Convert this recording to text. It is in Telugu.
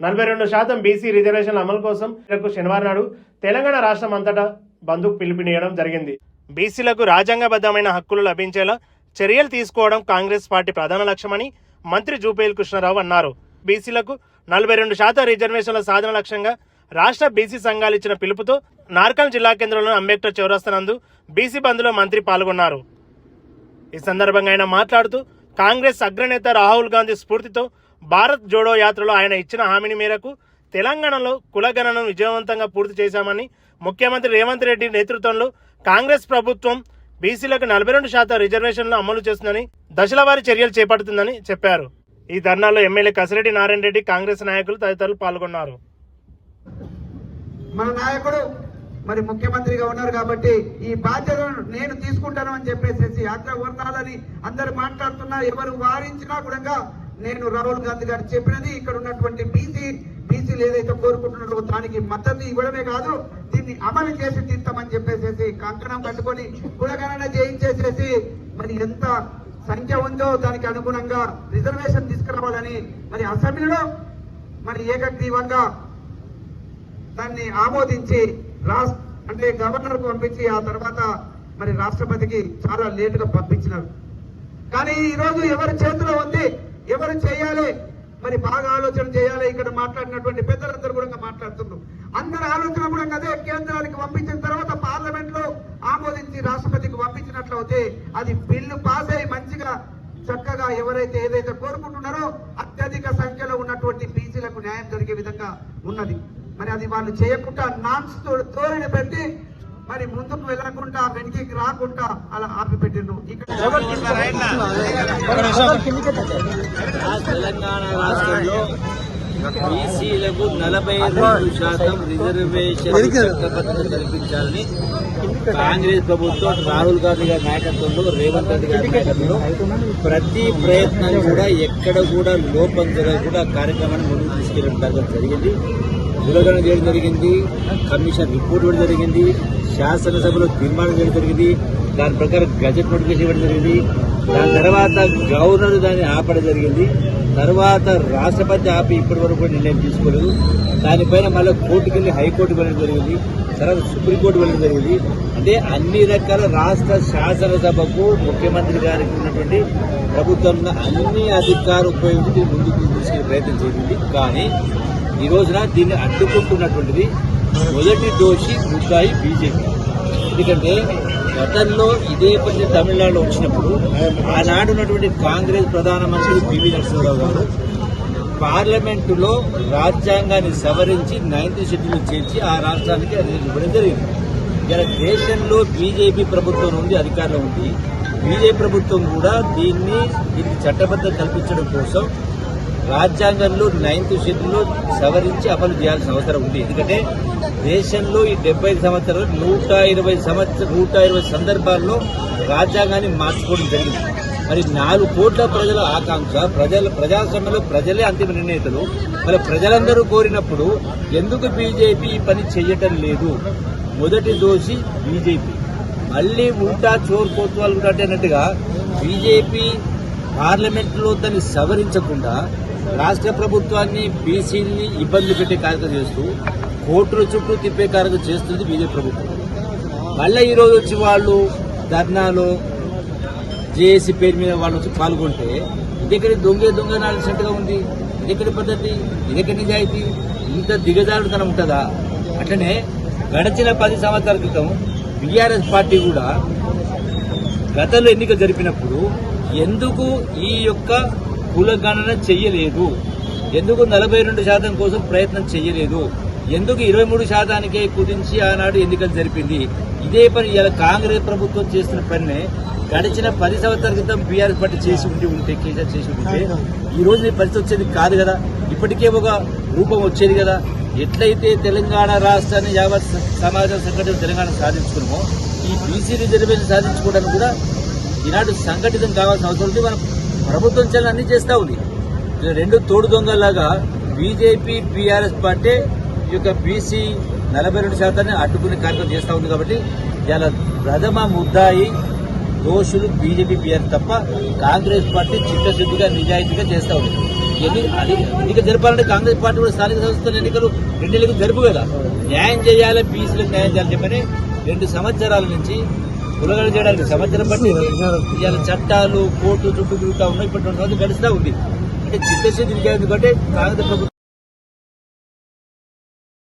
నలభై రెండు శాతం బీసీ రిజర్వేషన్ల అమలు కోసం రేపు శనివారం నాడు తెలంగాణ రాష్ట్రం అంతటా బంధుకు పిలుపునియడం జరిగింది. బీసీలకు రాజ్యాంగబద్ధమైన హక్కులు లభించేలా చర్యలు తీసుకోవడం కాంగ్రెస్ పార్టీ ప్రధాన లక్ష్యమని మంత్రి జూపేల్ కృష్ణారావు అన్నారు. బీసీలకు నలభై రెండు శాతం రిజర్వేషన్ల సాధన లక్ష్యంగా రాష్ట్ర బీసీ సంఘాలు ఇచ్చిన పిలుపుతో నార్కల్ జిల్లా కేంద్రంలోని అంబేద్కర్ చౌరస్తనందు బీసీ బంద్లో మంత్రి పాల్గొన్నారు. ఈ సందర్భంగా ఆయన మాట్లాడుతూ కాంగ్రెస్ అగ్రనేత రాహుల్ గాంధీ స్ఫూర్తితో భారత్ జోడో యాత్రలో ఆయన ఇచ్చిన హామీని మేరకు తెలంగాణలో కులగణనను విజయవంతంగా పూర్తి చేశామని ముఖ్యమంత్రి రేవంత్ రెడ్డి నేతృత్వంలో కాంగ్రెస్ ప్రభుత్వం బీసీలకు నలభై రెండు శాతం రిజర్వేషన్లు అమలు చేస్తుందని దశలవారీ చర్యలు చేపడుతుందని చెప్పారు. ఈ ధర్నాలో ఎమ్మెల్యే కసిరెడ్డి నారాయణ రెడ్డి కాంగ్రెస్ నాయకులు తదితరులు పాల్గొన్నారు. మన నాయకుడు మరి ముఖ్యమంత్రిగా ఉన్నారు కాబట్టి ఈ బాధ్యతను నేను తీసుకుంటాను అని చెప్పేసి యాత్ర వర్ణాలని అందరు మాట్లాడుతున్నా ఎవరు వారించినా కూడా నేను రాహుల్ గాంధీ గారు చెప్పినది ఇక్కడ ఉన్నటువంటి బీసీ బీసీలు ఏదైతే కోరుకుంటున్నారో దానికి మద్దతు ఇవ్వడమే కాదు దీన్ని అమలు చేసి తీస్తామని చెప్పేసేసి కంకణం కట్టుకొని కులగణన చేయించేసేసి మరి ఎంత సంఖ్య ఉందో దానికి అనుగుణంగా రిజర్వేషన్ తీసుకురావాలని మరి అసెంబ్లీలో మరి ఏకగ్రీవంగా దాన్ని ఆమోదించి రాష్ట్ర అంటే గవర్నర్కు పంపించి ఆ తర్వాత మరి రాష్ట్రపతికి చాలా లేటుగా పంపించినారు. కానీ ఈరోజు ఎవరి చేతిలో ఉంది? ఎవరు చేయాలి మరి బాగా ఆలోచన చేయాలి. ఇక్కడ మాట్లాడినటువంటి పెద్దలందరూ కూడా మాట్లాడుతున్నారు. అందరి ఆలోచన కూడా అదే కేంద్రానికి పంపించిన తర్వాత పార్లమెంట్లో ఆమోదించి రాష్ట్రపతికి పంపించినట్లయితే అది బిల్లు పాస్ అయి మంచిగా చక్కగా ఎవరైతే ఏదైతే కోరుకుంటున్నారో అత్యధిక సంఖ్యలో ఉన్నటువంటి బీసీలకు న్యాయం జరిగే విధంగా ఉన్నది. మరి అది వాళ్ళు చేయకుండా నాన్స్ ధోరణి పెట్టి మరి ముందుకు వెళ్ళకుండా వెనక్కి రాకుండా అలా ఆపి పెట్టిండ్రు ఇక్కడ ఆ తెలంగాణ రాష్ట్రంలో బీసీలకు నలభై రెండు శాతం రిజర్వేషన్ చట్టబద్ధత కల్పించాలని కాంగ్రెస్ ప్రభుత్వం రాహుల్ గాంధీ గారి నాయకత్వంలో రేవంత్ రెడ్డి గారి నాయకత్వంలో ప్రతి ప్రయత్నం కూడా ఎక్కడ కూడా లోపం జరగకుండా కార్యక్రమాన్ని ముందుకు తీసుకెళ్ళడం జరిగింది ఉల్లంఘన చేయడం జరిగింది కమిషన్ రిపోర్ట్ ఇవ్వడం జరిగింది శాసనసభలో తీర్మానం చేయడం జరిగింది దాని ప్రకారం గజెట్ నోటిఫికేషన్ ఇవ్వడం జరిగింది. దాని తర్వాత గవర్నర్ దాన్ని ఆపడం జరిగింది. తర్వాత రాష్ట్రపతి ఆపి ఇప్పటి వరకు కూడా నిర్ణయం తీసుకోలేదు. దానిపైన మళ్ళీ కోర్టుకు వెళ్ళి హైకోర్టుకు వెళ్ళడం జరిగింది. తర్వాత సుప్రీంకోర్టు వెళ్ళడం జరిగింది. అంటే అన్ని రకాల రాష్ట్ర శాసనసభకు ముఖ్యమంత్రి గారికి ఉన్నటువంటి ప్రభుత్వంలో అన్ని అధికారులు ఉపయోగించి ముందుకు తీసుకెళ్ళే ప్రయత్నం చేసింది. కానీ ఈ రోజున దీన్ని అడ్డుకుంటున్నటువంటిది మొదటి దోషి ముద్దాయి బీజేపీ. ఎందుకంటే గతంలో ఇదే పని తమిళనాడులో వచ్చినప్పుడు ఆనాడు ఉన్నటువంటి కాంగ్రెస్ ప్రధానమంత్రి పివి నరసింహరావు గారు పార్లమెంటులో రాజ్యాంగాన్ని సవరించి నైన్త్ షెడ్యూల్ చేర్చి ఆ రాష్ట్రానికి అది ఇవ్వడం జరిగింది. ఇలా దేశంలో బీజేపీ ప్రభుత్వం నుండి అధికారంలో ఉంది బీజేపీ ప్రభుత్వం కూడా దీన్ని దీనికి చట్టబద్ధం కల్పించడం కోసం రాజ్యాంగంలో నైన్త్ షెడ్యూల్లో సవరించి అమలు చేయాల్సిన అవసరం ఉంది. ఎందుకంటే దేశంలో ఈ డెబ్బై ఐదు సంవత్సరాలు నూట ఇరవై సంవత్సర నూట ఇరవై సందర్భాల్లో రాజ్యాంగాన్ని మార్చుకోవడం జరిగింది. మరి నాలుగు కోట్ల ప్రజల ఆకాంక్ష ప్రజల ప్రజాస్వామ్యంలో ప్రజలే అంతిమ నిర్ణేతలు. మరి ప్రజలందరూ కోరినప్పుడు ఎందుకు బీజేపీ ఈ పని చేయటం లేదు? మొదటి దోషి బీజేపీ. మళ్ళీ ఉంటా చోర్ కోత్వాలు కూడా అన్నట్టుగా బీజేపీ పార్లమెంట్లో దాన్ని సవరించకుండా రాష్ట్ర ప్రభుత్వాన్ని బీసీని ఇబ్బంది పెట్టే కార్యక్రమం చేస్తూ కోర్టుల చుట్టూ తిప్పే కార్యక్రమం చేస్తుంది బీజేపీ ప్రభుత్వం. మళ్ళీ ఈరోజు వచ్చి వాళ్ళు ధర్నాలో జేఏసీ పేరు మీద వాళ్ళు వచ్చి పాల్గొంటే ఇది దొంగే దొంగ దొంగ ఉంది? ఇది పద్ధతి? ఇది నిజాయితీ? ఇంత దిగజారుతనం ఉంటుందా? అట్లనే గడిచిన పది సంవత్సరాల క్రితం బీఆర్ఎస్ పార్టీ కూడా గతంలో ఎన్నిక జరిపినప్పుడు ఎందుకు ఈ యొక్క కులగణన చెయ్యలేదు. ఎందుకు నలభై రెండు శాతం కోసం ప్రయత్నం చెయ్యలేదు? ఎందుకు ఇరవై మూడు శాతానికే కుదించి ఆనాడు ఎన్నికలు జరిపింది? ఇదే పని ఇలా కాంగ్రెస్ ప్రభుత్వం చేసిన పనినే గడిచిన పది సంవత్సరాల క్రితం బీఆర్ఎస్ పార్టీ చేసి ఉండి ఉంటే కేసీఆర్ చేసి ఉంటే ఈ రోజు ఈ పరిస్థితి వచ్చేది కాదు కదా. ఇప్పటికే ఒక రూపం వచ్చేది కదా. ఎట్లయితే తెలంగాణ రాష్ట్రాన్ని యావత్ సమాజం సంఘటన తెలంగాణ సాధించుకున్నామో ఈ బీసీ రిజర్వేషన్ సాధించుకోవడానికి కూడా ఈనాడు సంఘటితం కావాల్సిన అవసరం ఉంది. మనం ప్రభుత్వం చాలా అన్ని చేస్తా ఉంది. ఇలా రెండు తోడు దొంగలాగా బీజేపీ బీఆర్ఎస్ పార్టీ ఈ యొక్క బీసీ నలభై రెండు శాతాన్ని అడ్డుకునే కార్యక్రమం చేస్తా ఉంది కాబట్టి ఇలా ప్రథమ ముద్దాయి దోషులు బీజేపీ బీఆర్ తప్ప కాంగ్రెస్ పార్టీ చిత్తశుద్ధిగా నిజాయితీగా చేస్తా ఉంది. అది ఎన్నిక జరపాలంటే కాంగ్రెస్ పార్టీ కూడా స్థానిక సంస్థల ఎన్నికలు రెండేళ్ళకి జరుపు కదా న్యాయం చేయాలి బీసీలకు న్యాయం చేయాలని చెప్పని రెండు సంవత్సరాల నుంచి ఉలగడ చేయడానికి సంవత్సరం బట్టి ఇవాళ చట్టాలు కోర్టు చుట్టూ తిరుగుతూ ఉన్నాయి. ఇప్పటి రెండు రోజులు గడిచినా ఉంది. అంటే చిత్తశుద్ధి ఎందుకంటే కాంగ్రెస్ ప్రభుత్వం